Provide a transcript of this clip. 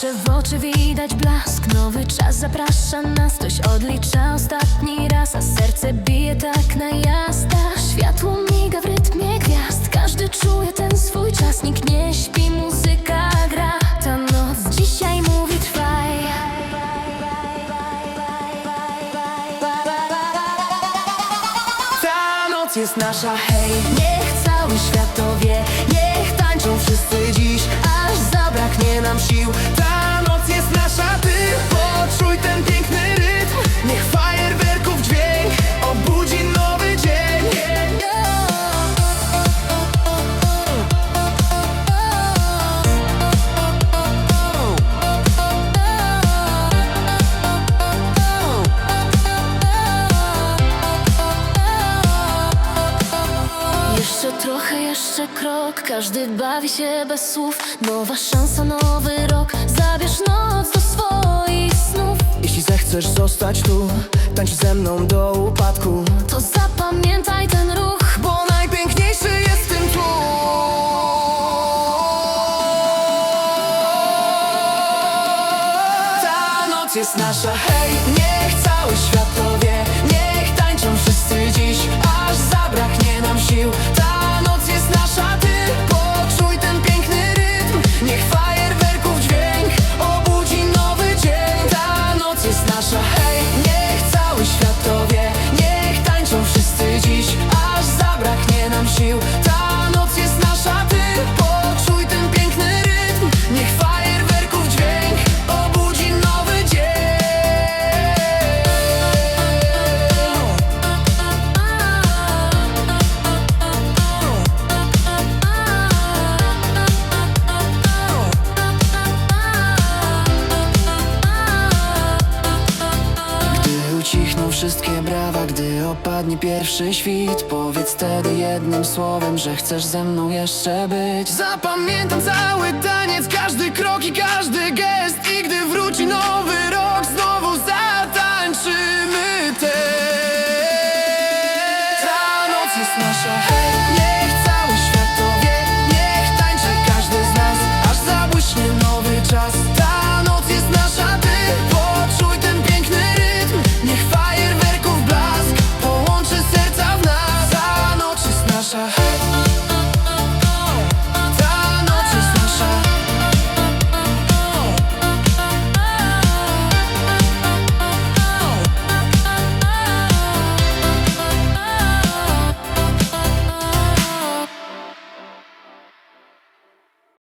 Patrzę w oczy, widać blask. Nowy czas zaprasza nas. Ktoś odlicza ostatni raz A serce bije tak na jazda Światło miga w rytmie gwiazd. Każdy czuje ten swój czas. Nikt nie śpi, muzyka gra. Ta noc dzisiaj mówi trwaj. Ta noc jest nasza, hej. Niech cały świat to wie. Niech tańczą wszyscy dziś. Aż zabraknie nam sił Poczuj ten piękny rytm Niech fajerwerków dźwięk Obudzi nowy dzień. Jeszcze trochę, jeszcze krok Każdy bawi się bez słów. Nowa szansa, nowy rok. Zabierz noc do Zechcesz zostać tu? Tańcz ze mną do upadku. To zapamiętaj ten ruch Bo najpiękniejszy jest tym tu Ta noc jest nasza, hej Niech cały świat to wie zabraknie nam opadnie pierwszy świt. Powiedz wtedy jednym słowem, że chcesz ze mną jeszcze być. Zapamiętam cały taniec, każdy krok i każdy gest. I gdy wróci nowy rok, znowu zatańczymy ten Ta noc jest nasza,